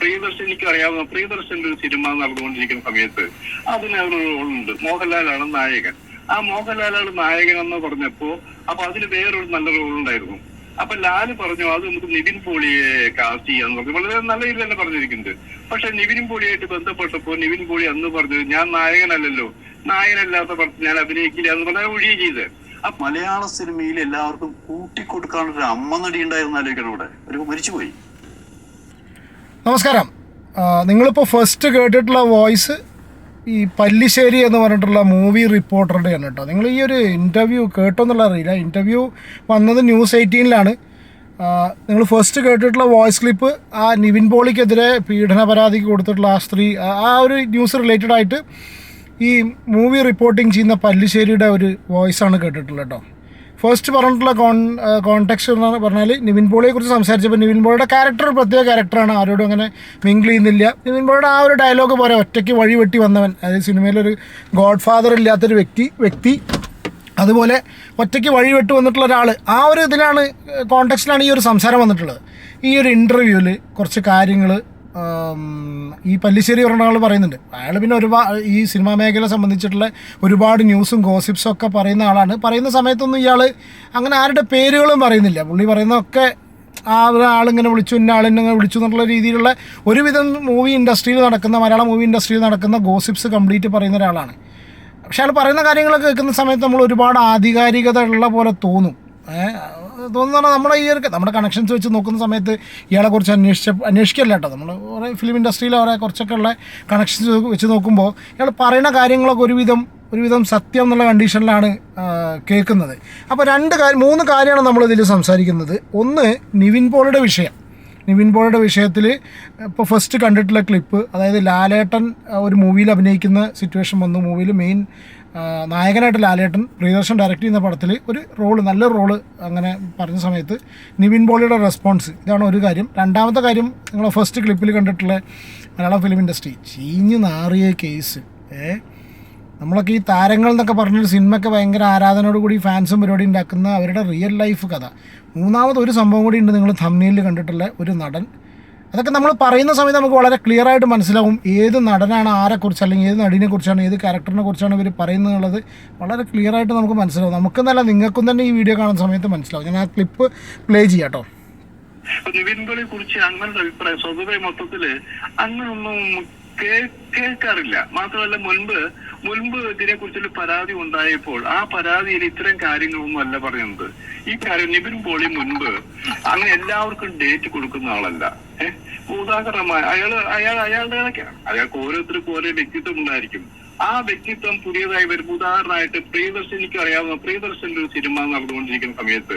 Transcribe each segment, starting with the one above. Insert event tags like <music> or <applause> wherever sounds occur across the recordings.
പ്രിയദർശനിക്ക് അറിയാവുന്ന പ്രിയദർശന്റെ ഒരു സിനിമ നടന്നുകൊണ്ടിരിക്കുന്ന സമയത്ത് അതിനൊരു റോളുണ്ട്. മോഹൻലാലാണ് നായകൻ. ആ മോഹൻലാലാണ് നായകൻ എന്ന് പറഞ്ഞപ്പോ അപ്പൊ അതിന് വേറൊരു നല്ല റോളുണ്ടായിരുന്നു. അപ്പൊ ലാൽ പറഞ്ഞു അത് നമുക്ക് നിവിൻ പോളിയെ കാസ്റ്റ് ചെയ്യാന്ന് പറഞ്ഞു. വളരെ നല്ല രീതിയിൽ തന്നെ പറഞ്ഞിരിക്കുന്നത് പക്ഷെ നിവിൻ പോളിയായിട്ട് ബന്ധപ്പെട്ടപ്പോ നിവിൻ പോളി അന്ന് പറഞ്ഞത് ഞാൻ നായകനല്ലല്ലോ. നായകനല്ലാത്ത പടത്തിൽ ഞാൻ അഭിനയിക്കില്ല എന്ന് പറഞ്ഞാൽ ഒഴിയുക ചെയ്ത്. ആ മലയാള സിനിമയിൽ എല്ലാവർക്കും കൂട്ടിക്കൊടുക്കാനുള്ള ഒരു അമ്മ നടി ഉണ്ടായിരുന്നാലോ ഇവിടെ ഒരു മരിച്ചുപോയി. നമസ്കാരം. നിങ്ങളിപ്പോൾ ഫസ്റ്റ് കേട്ടിട്ടുള്ള വോയിസ് ഈ പല്ലിശ്ശേരി എന്ന് പറഞ്ഞിട്ടുള്ള മൂവി റിപ്പോർട്ടറുടെ ആണ് കേട്ടോ നിങ്ങൾ ഈ ഒരു ഇന്റർവ്യൂ കേട്ടോന്നുള്ള അറിയില്ല ഇന്റർവ്യൂ വന്നത് ന്യൂസ് എയ്റ്റീനിലാണ് നിങ്ങൾ ഫസ്റ്റ് കേട്ടിട്ടുള്ള വോയിസ് ക്ലിപ്പ് ആ നിവിൻ പോളിക്കെതിരെ പീഡന പരാതിക്ക് കൊടുത്തിട്ടുള്ള ആ സ്ത്രീ ആ- ആ ഒരു ന്യൂസ് റിലേറ്റഡ് ആയിട്ട് ഈ മൂവി റിപ്പോർട്ടിംഗ് ചെയ്യുന്ന പല്ലിശ്ശേരിയുടെ ഒരു വോയിസാണ് കേട്ടിട്ടുള്ളത് കേട്ടോ ഫസ്റ്റ് പറഞ്ഞിട്ടുള്ള കോൺ കോൺടാക്ട് എന്ന് പറഞ്ഞാൽ നിവിൻ പോളിയെ കുറിച്ച് സംസാരിച്ചപ്പോൾ നിവിൻ പോളിയുടെ ക്യാരക്ടർ ഒരു പ്രത്യേക ക്യാരക്ടറാണ് ആരോടും അങ്ങനെ മിങ്കിൾ ചെയ്യുന്നില്ല. നിവിൻ പോളിയുടെ ആ ഒരു ഡയലോഗ് പോലെ ഒറ്റയ്ക്ക് വഴി വെട്ടി വന്നവൻ അതായത് സിനിമയിലൊരു ഗോഡ് ഫാദർ ഇല്ലാത്തൊരു വ്യക്തി വ്യക്തി അതുപോലെ ഒറ്റയ്ക്ക് വഴി വെട്ടി വന്നിട്ടുള്ള ഒരാൾ ആ ഒരു ഇതിലാണ് കോൺടാക്സിലാണ് ഈ ഒരു സംസാരം വന്നിട്ടുള്ളത്. ഈ ഒരു ഇന്റർവ്യൂവിൽ കുറച്ച് കാര്യങ്ങൾ ഈ പല്ലിശ്ശേരി പറഞ്ഞ പറയുന്നുണ്ട്. അയാൾ പിന്നെ ഒരുപാട് ഈ സിനിമാ മേഖല സംബന്ധിച്ചിട്ടുള്ള ഒരുപാട് ന്യൂസും ഗോസിപ്സും ഒക്കെ പറയുന്ന ആളാണ്. പറയുന്ന സമയത്തൊന്നും ഇയാൾ അങ്ങനെ ആരുടെ പേരുകളും പറയുന്നില്ല. പുള്ളി പറയുന്നതൊക്കെ ആ ഒരാളിങ്ങനെ വിളിച്ചു ഇന്ന ആളിങ്ങനെ വിളിച്ചു എന്നുള്ള രീതിയിലുള്ള ഒരുവിധം മൂവി ഇൻഡസ്ട്രിയിൽ നടക്കുന്ന മലയാള മൂവി ഇൻഡസ്ട്രിയിൽ നടക്കുന്ന ഗോസിപ്സ് കംപ്ലീറ്റ് പറയുന്ന ഒരാളാണ്. പക്ഷെ അയാൾ പറയുന്ന കാര്യങ്ങളൊക്കെ കേൾക്കുന്ന സമയത്ത് നമ്മൾ ഒരുപാട് ആധികാരികത ഉള്ള പോലെ തോന്നും. ഏഹ് തോന്നുന്ന നമ്മുടെ ഈ ഒരു നമ്മുടെ കണക്ഷൻസ് വെച്ച് നോക്കുന്ന സമയത്ത് ഇയാളെ കുറിച്ച് അന്വേഷിച്ച അന്വേഷിക്കല്ല കേട്ടോ. നമ്മൾ കുറേ ഫിലിം ഇൻഡസ്ട്രിയിൽ അവരെ കുറച്ചൊക്കെ ഉള്ള കണക്ഷൻസ് വെച്ച് നോക്കുമ്പോൾ ഇയാൾ പറയുന്ന കാര്യങ്ങളൊക്കെ ഒരുവിധം ഒരുവിധം സത്യം എന്നുള്ള കണ്ടീഷനിലാണ് കേൾക്കുന്നത്. അപ്പോൾ രണ്ട് കാര്യം മൂന്ന് കാര്യമാണ് നമ്മളിതിൽ സംസാരിക്കുന്നത്. ഒന്ന് നിവിൻ പോളിയുടെ വിഷയം. നിവിൻ പോളിയുടെ വിഷയത്തിൽ ഇപ്പോൾ ഫസ്റ്റ് കണ്ടിട്ടുള്ള ക്ലിപ്പ് അതായത് ലാലേട്ടൻ ഒരു മൂവിയിൽ അഭിനയിക്കുന്ന സിറ്റുവേഷൻ വന്നു. മൂവിയിൽ മെയിൻ നായകനായിട്ട് ലാലേട്ടൻ പ്രിയദർശൻ ഡയറക്റ്റ് ചെയ്യുന്ന പടത്തിൽ ഒരു റോൾ നല്ലൊരു റോൾ അങ്ങനെ പറഞ്ഞ സമയത്ത് നിവിൻ പോളിയുടെ റെസ്പോൺസ് ഇതാണ് ഒരു കാര്യം. രണ്ടാമത്തെ കാര്യം നിങ്ങൾ ഫസ്റ്റ് ക്ലിപ്പിൽ കണ്ടിട്ടുള്ള മലയാളം ഫിലിം ഇൻഡസ്ട്രി ചീഞ്ഞ് നാറിയ കേസ് ഏ? നമ്മളൊക്കെ ഈ താരങ്ങൾ എന്നൊക്കെ പറഞ്ഞൊരു സിനിമയ്ക്ക് ഭയങ്കര ആരാധനയോട് കൂടി ഫാൻസും പരിപാടി ഉണ്ടാക്കുന്ന അവരുടെ റിയൽ ലൈഫ് കഥ. മൂന്നാമത് ഒരു സംഭവം കൂടി ഉണ്ട് നിങ്ങൾ തമ്മിലിൽ കണ്ടിട്ടുള്ള ഒരു നടൻ. അതൊക്കെ നമ്മൾ പറയുന്ന സമയത്ത് നമുക്ക് വളരെ ക്ലിയർ ആയിട്ട് മനസ്സിലാവും ഏത് നടനാണ് ആരെക്കുറിച്ച് അല്ലെങ്കിൽ ഏത് നടിനെ കുറിച്ചാണ് ഏത് ക്യാരക്ടറിനെ കുറിച്ചാണ് ഇവർ പറയുന്നത് എന്നുള്ളത് വളരെ ക്ലിയർ ആയിട്ട് നമുക്ക് മനസ്സിലാവും. നമുക്കെന്നല്ല നിങ്ങൾക്കും തന്നെ ഈ വീഡിയോ കാണുന്ന സമയത്ത് മനസ്സിലാവും. ഞാൻ ആ ക്ലിപ്പ് പ്ലേ ചെയ്യാം കേട്ടോ. നിവിൻ കുറിച്ച് അങ്ങനൊരു അഭിപ്രായം സ്വതവേ മൊത്തത്തിൽ അങ്ങനൊന്നും കേൾക്കാറില്ല. മാത്രമല്ല മുൻപ് മുൻപ് ഇതിനെ കുറിച്ചൊരു പരാതി ഉണ്ടായപ്പോൾ ആ പരാതിയിൽ ഇത്തരം കാര്യങ്ങളൊന്നും അല്ല പറയുന്നത്. ഈ കാര്യം നിവിൻ പോളി മുൻപ് അങ്ങനെ എല്ലാവർക്കും ഡേറ്റ് കൊടുക്കുന്ന ആളല്ല. ഉദാഹരണമായി അയാൾ അയാൾ അയാളുടെ അയാൾക്ക് ഓരോരുത്തർക്കും ഓരോ വ്യക്തിത്വം ഉണ്ടായിരിക്കും. ആ വ്യക്തിത്വം പുതിയതായി വരുമ്പോൾ ഉദാഹരണമായിട്ട് പ്രിയദർശൻ എനിക്ക് അറിയാവുന്ന പ്രിയദർശന്റെ ഒരു സിനിമ നടന്നുകൊണ്ടിരിക്കുന്ന സമയത്ത്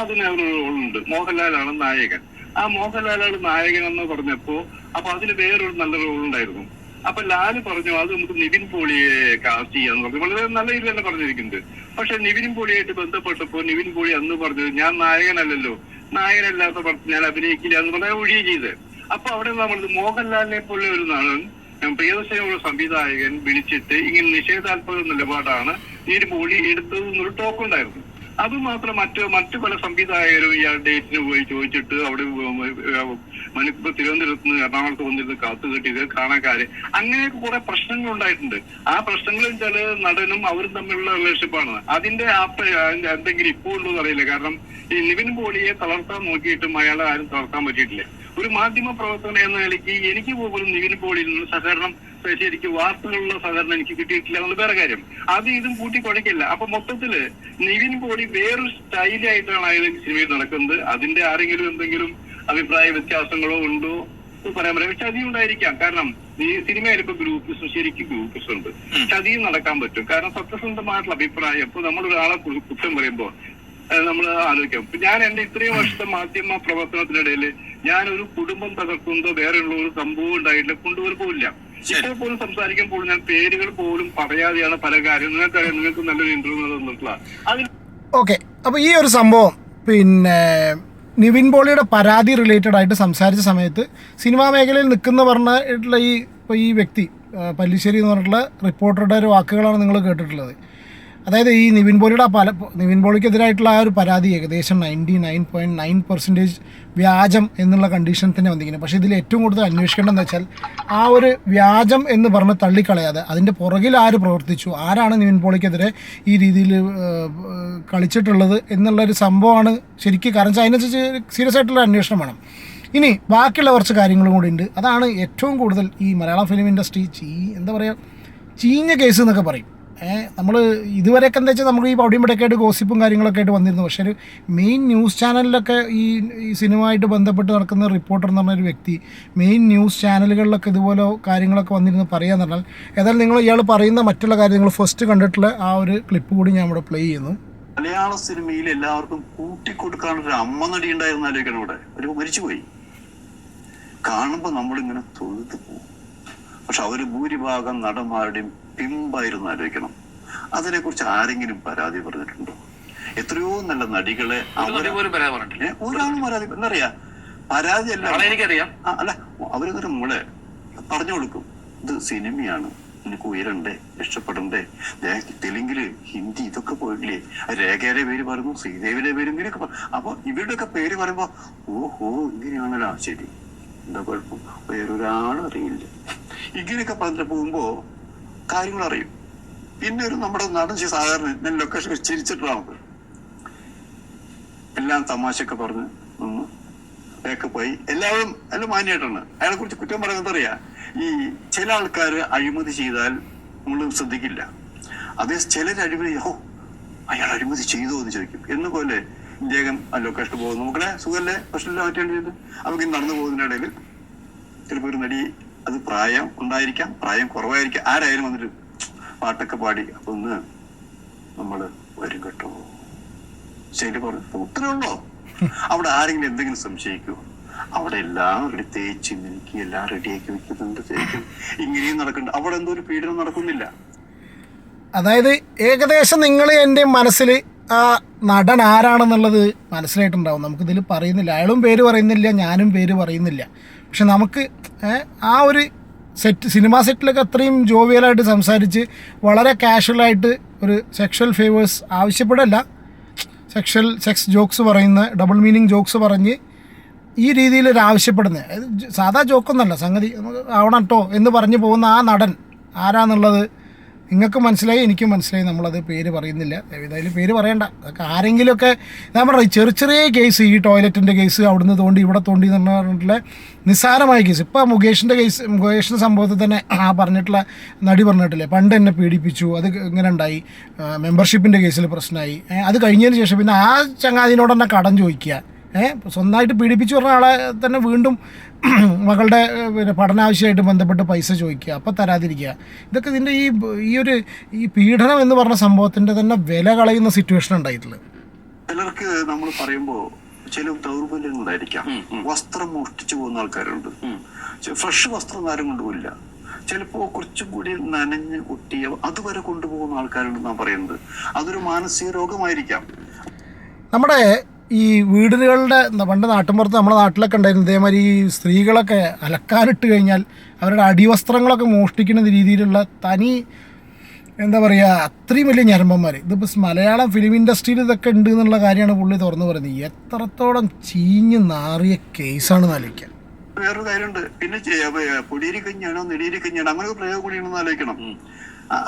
അതിന് ഒരു റോളുണ്ട് മോഹൻലാലാണ് നായകൻ. ആ മോഹൻലാലാണ് നായകൻ എന്ന് പറഞ്ഞപ്പോ അപ്പൊ അതിന് വേറൊരു നല്ല റോൾ ഉണ്ടായിരുന്നു. അപ്പൊ ലാൽ പറഞ്ഞു അത് നമുക്ക് നിവിൻ പോളിയെ കാസ്റ്റ് ചെയ്യാന്ന് പറഞ്ഞു. വളരെ നല്ല രീതിയിൽ തന്നെ പറഞ്ഞിരിക്കുന്നത് പക്ഷെ നിവിൻ പോളിയായിട്ട് ബന്ധപ്പെട്ടപ്പോ നിവിൻ പോളി അന്ന് പറഞ്ഞത് ഞാൻ നായകനല്ലല്ലോ. നായകനല്ലാത്ത പടത്തിൽ ഞാൻ അഭിനയിക്കില്ല എന്ന് പറഞ്ഞാൽ ഒഴിയും ചെയ്ത്. അപ്പൊ അവിടെ നമ്മൾ മോഹൻലാലിനെ പോലെ ഒരു നടൻ പ്രിയദർശനുള്ള സംവിധായകൻ വിളിച്ചിട്ട് ഇങ്ങനെ നിഷേധാത്മക നിലപാടാണ് ഈ പോളി എടുത്തത് എന്നൊരു ടോക്ക് ഉണ്ടായിരുന്നു. അത് മാത്രം മറ്റ് മറ്റു പല സംവിധായകരും ഇയാൾ ഡേറ്റിന് പോയി ചോദിച്ചിട്ട് അവിടെ മണിപ്പൂർ തിരുവനന്തപുരത്ത് നിന്ന് എറണാകുളത്ത് വന്നിരുന്ന് കാത്തു കെട്ടിയത് കാണാക്കാര്. അങ്ങനെയൊക്കെ കുറെ പ്രശ്നങ്ങൾ ഉണ്ടായിട്ടുണ്ട് ആ പ്രശ്നങ്ങൾ വെച്ചാൽ നടനും അവരും തമ്മിലുള്ള റിലേഷൻഷിപ്പാണ് അതിന്റെ അതിന്റെ എന്തെങ്കിലും ഇപ്പോൾ ഉണ്ടോ അറിയില്ല. കാരണം ഈ നിവിൻ പോളിയെ തളർത്താൻ നോക്കിയിട്ടും അയാളെ ആരും തളർത്താൻ പറ്റിയിട്ടില്ല. ഒരു മാധ്യമ പ്രവർത്തകൻ എന്ന നിലയ്ക്ക് എനിക്ക് പോലും നിവിൻ പോളിയിൽ നിന്ന് സഹകരണം ശരിക്കും വാർത്തകളുള്ള സഹകരണം എനിക്ക് കിട്ടിയിട്ടില്ല എന്നുള്ള വേറെ കാര്യം. അത് ഇതും കൂട്ടി കുഴക്കില്ല. അപ്പൊ മൊത്തത്തിൽ നിവിൻ പോളി വേറൊരു സ്റ്റൈലായിട്ടാണ് അയാൾ സിനിമയിൽ നടക്കുന്നത്. അതിന്റെ ആരെങ്കിലും എന്തെങ്കിലും അഭിപ്രായ വ്യത്യാസങ്ങളോ ഉണ്ടോ പറയാൻ പറ്റില്ല. ചതി ഉണ്ടായിരിക്കാം. കാരണം ഈ സിനിമയിൽ ഇപ്പൊ ഗ്രൂപ്പിസ് ശരിക്കും ഗ്രൂപ്പിസ് ഉണ്ട്. ചതിയും നടക്കാൻ പറ്റും. കാരണം സത്യസന്ധമായിട്ടുള്ള അഭിപ്രായം. ഇപ്പൊ നമ്മൾ ഒരാളെ കുറ്റം പറയുമ്പോ നമ്മൾ ആലോചിക്കാം. ഞാൻ എന്റെ ഇത്രയും വർഷത്തെ മാധ്യമ പ്രവർത്തനത്തിനിടയിൽ ഞാൻ ഒരു കുടുംബം തകർക്കുന്നതോ വേറെയുള്ള ഒരു സംഭവം ഉണ്ടായിട്ടില്ല കൊണ്ടുവരെ പോലും സംസാരിക്കുമ്പോൾ ഞാൻ പേരുകൾ പോലും പറയാതെയാണ് പല കാര്യം നിങ്ങൾക്കറിയാം നിങ്ങൾക്ക് നല്ലൊരു ഇന്റർവ്യൂ തന്നിട്ടുള്ള ഓക്കെ അപ്പോൾ ഈ ഒരു സംഭവം പിന്നെ നിവിൻ പോളിയുടെ പരാതി റിലേറ്റഡ് ആയിട്ട് സംസാരിച്ച സമയത്ത് സിനിമാ മേഖലയിൽ നിൽക്കുന്ന പറഞ്ഞിട്ടുള്ള ഈ ഇപ്പോൾ ഈ വ്യക്തി പല്ലിശ്ശേരി എന്ന് പറഞ്ഞിട്ടുള്ള റിപ്പോർട്ടറുടെ ഒരു വാക്കുകളാണ് നിങ്ങൾ കേട്ടിട്ടുള്ളത്. അതായത് ഈ നിവിൻ പോളിയുടെ പല നിവിൻ പോളിക്കെതിരായിട്ടുള്ള ആ ഒരു പരാതി ഏകദേശം ninety nine point nine percentage വ്യാജം എന്നുള്ള കണ്ടീഷൻ തന്നെ വന്നിരിക്കുന്നത് പക്ഷേ ഇതിൽ ഏറ്റവും കൂടുതൽ അന്വേഷിക്കേണ്ടതെന്ന് വെച്ചാൽ ആ ഒരു വ്യാജം എന്ന് പറഞ്ഞ് തള്ളിക്കളയാതെ അതിന്റെ പുറകിൽ ആര് പ്രവർത്തിച്ചു ആരാണ് നിവിൻ പോളിക്കെതിരെ ഈ രീതിയിൽ കളിച്ചിട്ടുള്ളത് എന്നുള്ളൊരു സംഭവമാണ് ശരിക്കും കാരണം അതിനനുസരിച്ച് സീരിയസ് ആയിട്ടുള്ള അന്വേഷണം വേണം. ഇനി ബാക്കിയുള്ള കുറച്ച് കാര്യങ്ങളും കൂടി ഉണ്ട്. അതാണ് ഏറ്റവും കൂടുതൽ ഈ മലയാളം ഫിലിം ഇൻഡസ്ട്രി ചീ എന്താ പറയുക ചീഞ്ഞ കേസ് എന്നൊക്കെ പറയും. നമ്മൾ ഇതുവരെയൊക്കെ എന്താ വെച്ചാൽ നമുക്ക് ഈ ഇവിടെയൊക്കെ ഗോസിപ്പും കാര്യങ്ങളൊക്കെ ആയിട്ട് വന്നിരുന്നു. പക്ഷേ ഒരു മെയിൻ ന്യൂസ് ചാനലിലൊക്കെ ഈ ഈ സിനിമയായിട്ട് ബന്ധപ്പെട്ട് നടക്കുന്ന റിപ്പോർട്ടർ എന്ന് പറഞ്ഞൊരു വ്യക്തി മെയിൻ ന്യൂസ് ചാനലുകളിലൊക്കെ ഇതുപോലെ കാര്യങ്ങളൊക്കെ വന്നിരുന്ന് പറയാന്ന് പറഞ്ഞാൽ ഏതായാലും നിങ്ങൾ ഇയാൾ പറയുന്ന മറ്റുള്ള കാര്യങ്ങൾ ഫസ്റ്റ് കണ്ടിട്ടുള്ള ആ ഒരു ക്ലിപ്പ് കൂടി ഞാൻ ഇവിടെ പ്ലേ ചെയ്യുന്നു. മലയാള സിനിമയിൽ എല്ലാവർക്കും കൂട്ടിക്കൊടുക്കാൻ ഒരു അമ്മ നടി ഉണ്ടായിരുന്ന ആലോചിക്കണം ഇവിടെ. ഒരു മരിച്ചുപോയി. കാണുമ്പോ നമ്മളിങ്ങനെ തൊഴുതു പോകും. പക്ഷെ അവർ ഭൂരിഭാഗം നടന്മാരുടെയും പിമ്പായിരുന്നു ആലോചിക്കണം. അതിനെ കുറിച്ച് ആരെങ്കിലും പരാതി പറഞ്ഞിട്ടുണ്ടോ? എത്രയോ നല്ല നടികളെ ഒരാളും പരാതി എന്നറിയാ പരാതി അല്ല എനിക്കറിയാം. അല്ല അവരൊരു മോളെ പറഞ്ഞു കൊടുക്കും. ഇത് സിനിമയാണ്. നിനക്ക് ഉയരണ്ടേ രക്ഷപ്പെടണ്ടേ? തെലുങ്കിൽ ഹിന്ദി ഇതൊക്കെ പോയില്ലേ? രേഖയുടെ പേര് പറയുന്നു ശ്രീദേവിയുടെ പേര് ഇങ്ങനെയൊക്കെ അപ്പൊ ഇവരുടെയൊക്കെ പേര് പറയുമ്പോ ഓഹോ ഇങ്ങനെയാണല്ലോ. ശരി. എന്താ കുഴപ്പം? വേറൊരാളും അറിയില്ല. ഇങ്ങനെയൊക്കെ പറഞ്ഞിട്ട് പോകുമ്പോ കാര്യങ്ങൾ അറിയും പിന്നെ ഒരു നമ്മുടെ നടൻ സാധാരണ ഞാൻ ലൊക്കേഷൻ ചിരിച്ചിട്ടുള്ള എല്ലാം തമാശയൊക്കെ പറഞ്ഞ് ഒക്കെ പോയി. എല്ലാവരും എല്ലാം മാന്യമായിട്ടാണ്. അയാളെ കുറിച്ച് കുറ്റം പറയുന്നത് അറിയാം ഈ ചില ആൾക്കാർ അഴിമതി ചെയ്താൽ നമ്മൾ ശ്രദ്ധിക്കില്ല. അതേ ചിലർ അഴിമതി ഓ അയാൾ അഴിമതി ചെയ്തോ എന്ന് ചോദിക്കും. എന്ന് പോലെ ഇദ്ദേഹം ലൊക്കേഷൻ പോകുന്നു. നമുക്കല്ലേ സുഖല്ലേ? പ്രശ്നമില്ല മറ്റേ അവർക്ക് നടന്നു പോകുന്നതിനിടയിൽ ചിലപ്പോൾ ഒരു നടി അത് പ്രായം ഉണ്ടായിരിക്കാം പ്രായം കുറവായിരിക്കാം. ആരായാലും വന്നിട്ട് പാട്ടൊക്കെ പാടി അതൊന്ന് നമ്മൾ വരും കേട്ടോ. ശരി പറഞ്ഞു ഉത്തരേ ഉള്ളോ അവിടെ ആരെങ്കിലും എന്തെങ്കിലും സംശയിക്കുമോ അവിടെ എല്ലാം റെഡി തേച്ച് മിനുക്കി എല്ലാം റെഡിയാക്കി വെക്കുന്നുണ്ട് തേക്കും ഇങ്ങനെയും നടക്കുന്നുണ്ട്. അവിടെ എന്തോ ഒരു പീഡനം നടക്കുന്നില്ല. അതായത് ഏകദേശം നിങ്ങൾ എന്റെ മനസ്സിൽ ആ നടൻ ആരാണെന്നുള്ളത് മനസ്സിലായിട്ടുണ്ടാവും. നമുക്കിതിൽ പറയുന്നില്ല. അയാളും പേര് പറയുന്നില്ല ഞാനും പേര് പറയുന്നില്ല. പക്ഷെ നമുക്ക് ആ ഒരു സെറ്റ് സിനിമാ സെറ്റിലൊക്കെ അത്രയും ജോവിയലായിട്ട് സംസാരിച്ച് വളരെ കാഷ്വലായിട്ട് ഒരു സെക്ഷൽ ഫേവേഴ്സ് ആവശ്യപ്പെടല്ല. സെക്ഷൽ സെക്സ് ജോക്സ് പറയുന്ന ഡബിൾ മീനിങ് ജോക്സ് പറഞ്ഞ് ഈ രീതിയിൽ ഒരു ആവശ്യപ്പെടുന്നത് സാധാ ജോക്കൊന്നല്ല സംഗതി ആവണം കേട്ടോ എന്ന് പറഞ്ഞു പോകുന്ന ആ നടൻ ആരാന്നുള്ളത് നിങ്ങൾക്ക് മനസ്സിലായി എനിക്കും മനസ്സിലായി നമ്മളത് പേര് പറയുന്നില്ല. ഏതായാലും പേര് പറയണ്ട. അതൊക്കെ ആരെങ്കിലുമൊക്കെ പറഞ്ഞ ചെറിയ ചെറിയ കേസ് ഈ ടോയ്ലറ്റിന്റെ കേസ് അവിടുന്ന് തോണ്ടി ഇവിടെ തോണ്ടി എന്ന് പറഞ്ഞിട്ടുള്ള നിസ്സാരമായ കേസ്. ഇപ്പോൾ മുകേഷിന്റെ കേസ് മുകേഷിന്റെ സംഭവത്തിൽ തന്നെ ആ പറഞ്ഞിട്ടുള്ള നടി പറഞ്ഞിട്ടില്ലേ പണ്ട് എന്നെ പീഡിപ്പിച്ചു അത് ഇങ്ങനെ ഉണ്ടായി. മെമ്പർഷിപ്പിന്റെ കേസിൽ പ്രശ്നമായി. അത് കഴിഞ്ഞതിന് ശേഷം പിന്നെ ആ ചങ്ങാതിനോട് തന്നെ കടം ചോദിക്കുക. ഏഹ് സ്വന്തമായിട്ട് പീഡിപ്പിച്ചു പറഞ്ഞ ആളെ തന്നെ വീണ്ടും <clears throat> മകളുടെ പിന്നെ പഠനാവശ്യമായിട്ട് ബന്ധപ്പെട്ട് പൈസ ചോദിക്കുക അപ്പം തരാതിരിക്കുക. ഇതൊക്കെ ഇതിന്റെ ഈ ഈ ഒരു ഈ പീഡനം എന്ന് പറഞ്ഞ സംഭവത്തിന്റെ തന്നെ വില കളയുന്ന സിറ്റുവേഷൻ ഉണ്ടായിട്ടുള്ളത് ചിലർക്ക് നമ്മൾ പറയുമ്പോൾ ചില ദൗർബല്യങ്ങളായിരിക്കാം. വസ്ത്രം മോഷ്ടിച്ചു പോകുന്ന ആൾക്കാരുണ്ട്. ഫ്രഷ് വസ്ത്രം ആരും കൊണ്ടുപോയില്ല ചിലപ്പോ കുറച്ചും കൂടി നനഞ്ഞ് ഒട്ടിയ അതുവരെ കൊണ്ടുപോകുന്ന ആൾക്കാരുണ്ടെന്നാണ് പറയുന്നത്. അതൊരു മാനസിക രോഗമായിരിക്കാം. നമ്മുടെ ഈ വീടുകളുടെ പണ്ട് നാട്ടിൻപുറത്ത് നമ്മുടെ നാട്ടിലൊക്കെ ഉണ്ടായിരുന്നു. ഇതേമാതിരി ഈ സ്ത്രീകളൊക്കെ അലക്കാനിട്ട് കഴിഞ്ഞാൽ അവരുടെ അടിവസ്ത്രങ്ങളൊക്കെ മോഷ്ടിക്കുന്ന രീതിയിലുള്ള തനി എന്താ പറയുക അത്രയും വലിയ ഞരമ്പന്മാർ ഇതിപ്പോൾ മലയാളം ഫിലിം ഇൻഡസ്ട്രിയിൽ ഇതൊക്കെ ഉണ്ട് എന്നുള്ള കാര്യമാണ് പുള്ളി തുറന്നു പറയുന്നത്. എത്രത്തോളം ചീഞ്ഞ് നാറിയ കേസാണ് ആലോചിക്കുക വേറൊരു കാര്യമുണ്ട്. പിന്നെ പൊടിയേരി കഞ്ഞാണോ നെടിയേരി കഞ്ഞാണോ അങ്ങനെ പ്രയോഗം കൂടി ഉണ്ടെന്ന് ആലോചിക്കണം.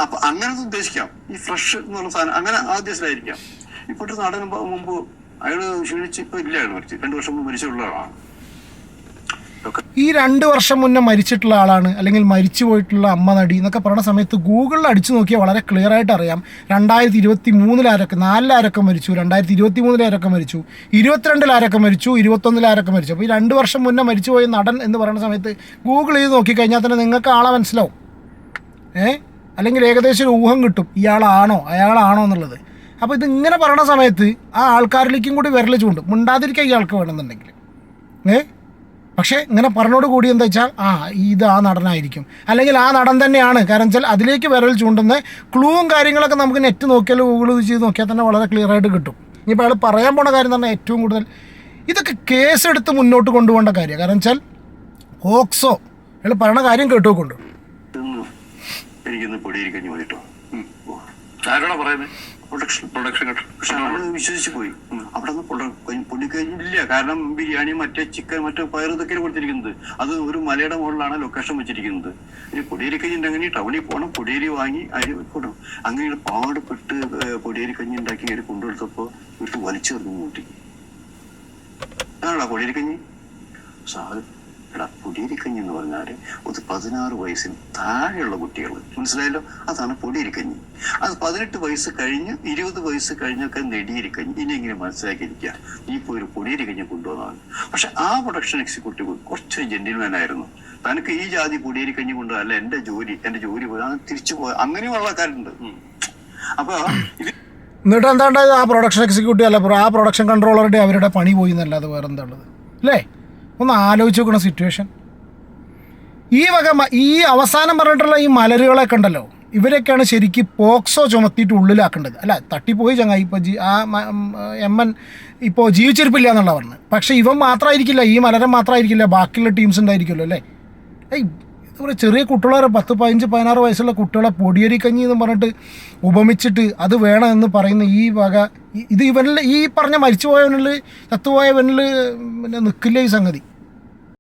അപ്പൊ അങ്ങനെ ഉദ്ദേശിക്കാം. ഈ ഫ്രഷ് എന്നുള്ള സാധനം അങ്ങനെ ആദ്യത്തിലായിരിക്കാം ഇപ്പോഴത്തെ നാടകം മുമ്പ് അയാൾ ക്ഷീണിച്ച് ഇപ്പൊ ഇല്ല അയാൾ മരിച്ചു. രണ്ടു വർഷം മുമ്പ് മരിച്ചുള്ള ആളാണ്. ഈ രണ്ട് വർഷം മുന്നേ മരിച്ചിട്ടുള്ള ആളാണ് അല്ലെങ്കിൽ മരിച്ചു പോയിട്ടുള്ള അമ്മ നടി എന്നൊക്കെ പറയുന്ന സമയത്ത് ഗൂഗിളിൽ അടിച്ചു നോക്കിയാൽ വളരെ ക്ലിയർ ആയിട്ട് അറിയാം. രണ്ടായിരത്തി ഇരുപത്തി മൂന്നിലാരൊക്കെ നാലിലാരൊക്കെ മരിച്ചു രണ്ടായിരത്തി ഇരുപത്തി മൂന്നിലാരൊക്കെ മരിച്ചു ഇരുപത്തിരണ്ടിലാരൊക്കെ മരിച്ചു ഇരുപത്തൊന്നിലാരൊക്കെ മരിച്ചു. അപ്പോൾ ഈ രണ്ട് വർഷം മുന്നേ മരിച്ചു പോയ നടൻ എന്ന് പറയുന്ന സമയത്ത് ഗൂഗിൾ ചെയ്ത് നോക്കിക്കഴിഞ്ഞാൽ തന്നെ നിങ്ങൾക്ക് ആളെ മനസ്സിലാവും. ഏ? അല്ലെങ്കിൽ ഏകദേശം ഒരു ഊഹം കിട്ടും. ഇയാളാണോ? അയാളാണോ എന്നുള്ളത്. അപ്പോൾ ഇതിങ്ങനെ പറയണ സമയത്ത് ആ ആൾക്കാരിലേക്കും കൂടി വിരൽ ചൂണ്ടും. മിണ്ടാതിരിക്കാൻ ഇയാൾക്ക് വേണമെന്നുണ്ടെങ്കിൽ. ഏ? പക്ഷേ ഇങ്ങനെ പറഞ്ഞോട് കൂടി എന്താ വെച്ചാൽ ആ ഇത് ആ നടനായിരിക്കും. അല്ലെങ്കിൽ ആ നടൻ തന്നെയാണ്. കാരണം വെച്ചാൽ അതിലേക്ക് വിരൽ ചൂണ്ടുന്ന ക്ലൂവും കാര്യങ്ങളൊക്കെ നമുക്ക് നെറ്റ് നോക്കിയാൽ ഗൂഗിൾ ചെയ്ത് നോക്കിയാൽ തന്നെ വളരെ ക്ലിയർ ആയിട്ട് കിട്ടും. ഇനിയിപ്പോൾ അയാൾ പറയാൻ പോണ കാര്യം തന്നെ ഏറ്റവും കൂടുതൽ ഇതൊക്കെ കേസെടുത്ത് മുന്നോട്ട് കൊണ്ടുപോകേണ്ട കാര്യം കാരണം വെച്ചാൽ ഓക്സോ അയാൾ പറയണ കാര്യം കേട്ടുകൊണ്ടു എനിക്കൊന്ന് എനിക്കിന്ന് പൊടിയേരി കഞ്ഞി പോയിട്ടോ ഉം. ഓ. ആരോടാ പറയുന്നത് പ്രൊഡക്ഷൻ പ്രൊഡക്ഷൻ പക്ഷെ വിശ്വസിച്ച് പോയി. അവിടെ നിന്ന് ഇല്ല കാരണം ബിരിയാണി മറ്റേ ചിക്കൻ മറ്റേ പയർ ഇതൊക്കെയാണ് കൊടുത്തിരിക്കുന്നത്. അത് ഒരു മലയുടെ മുകളിലാണ് ലൊക്കേഷൻ വെച്ചിരിക്കുന്നത്. ഇനി പൊടിയേരി കഞ്ഞിണ്ടെങ്കിൽ ടൗണിൽ പോകണം പൊടിയേരി വാങ്ങി അരി കൊടുക്കണം അങ്ങനെ പാടുപെട്ട് പൊടിയേരി കഞ്ഞി ഉണ്ടാക്കി കയറി കൊണ്ടുകൊടുത്തപ്പോ വീട്ടിൽ വലിച്ചെറിഞ്ഞു കൂട്ടി അതാണോ പൊടിയേരി കഞ്ഞി? എടാ പൊടിയിരിക്കഞ്ഞ് എന്ന് പറഞ്ഞാൽ ഒരു പതിനാറ് വയസ്സിന് താഴെയുള്ള കുട്ടികൾ മനസ്സിലായല്ലോ? അതാണ് പൊടിയിരിക്കഞ്ഞ്. അത് പതിനെട്ട് വയസ്സ് കഴിഞ്ഞ് ഇരുപത് വയസ്സ് കഴിഞ്ഞൊക്കെ നെടിയിരിക്കഞ്ഞ്. ഇനി എങ്ങനെ മനസ്സിലാക്കിയിരിക്കുക നീ ഇപ്പോൾ ഒരു പൊടിയിരിക്കഞ്ഞ് കൊണ്ടുവന്നതാണ്. പക്ഷെ ആ പ്രൊഡക്ഷൻ എക്സിക്യൂട്ടീവ് കുറച്ച് ജെന്റിൽമാൻ ആയിരുന്നു തനിക്ക് ഈ ജാതി പൊടിയിരിക്കഞ്ഞ് കൊണ്ട് അല്ല എന്റെ ജോലി എന്റെ ജോലി പോയി. അങ്ങനെ തിരിച്ചു പോയ. അങ്ങനെയുള്ള ആൾക്കാരുണ്ട് അപ്പൊ ഇത് എന്നിട്ട് എന്താ ഉണ്ടായത് ആ പ്രൊഡക്ഷൻ എക്സിക്യൂട്ടീവ് അല്ല ആ പ്രൊഡക്ഷൻ കൺട്രോളറുടെ അവരുടെ പണി പോയി എന്നല്ലാതെ വേറെ എന്താ അല്ലേ? ഒന്ന് ആലോചിച്ച് നോക്കണ സിറ്റുവേഷൻ ഈ വക ഈ അവസാനം പറഞ്ഞിട്ടുള്ള ഈ മലരുകളൊക്കെ ഉണ്ടല്ലോ ഇവരൊക്കെയാണ് ശരിക്കും പോക്സോ ചുമത്തിയിട്ട് ഉള്ളിലാക്കേണ്ടത്. അല്ല തട്ടിപ്പോയി ചങ്ങായി ഇപ്പോൾ ജി ആ എം എൻ ഇപ്പോൾ ജീവിച്ചിരിപ്പില്ല എന്നുള്ള പറഞ്ഞത് പക്ഷേ ഇവൻ മാത്രമായിരിക്കില്ല ഈ മലരം മാത്രമായിരിക്കില്ല ബാക്കിയുള്ള ടീംസ് ഉണ്ടായിരിക്കുമല്ലോ അല്ലേ? ഏയ് ഇതുപോലെ ചെറിയ കുട്ടികളെ പത്ത് പതിനഞ്ച് പതിനാറ് വയസ്സുള്ള കുട്ടികളെ പൊടിയരി കഞ്ഞി എന്ന് പറഞ്ഞിട്ട് ഉപമിച്ചിട്ട് അത് വേണം എന്ന് പറയുന്ന ഈ വക ഇത് ഇവനിൽ ഈ പറഞ്ഞ മരിച്ചുപോയവനിൽ ചത്തുപോയവനിൽ പിന്നെ നിൽക്കില്ല ഈ സംഗതി.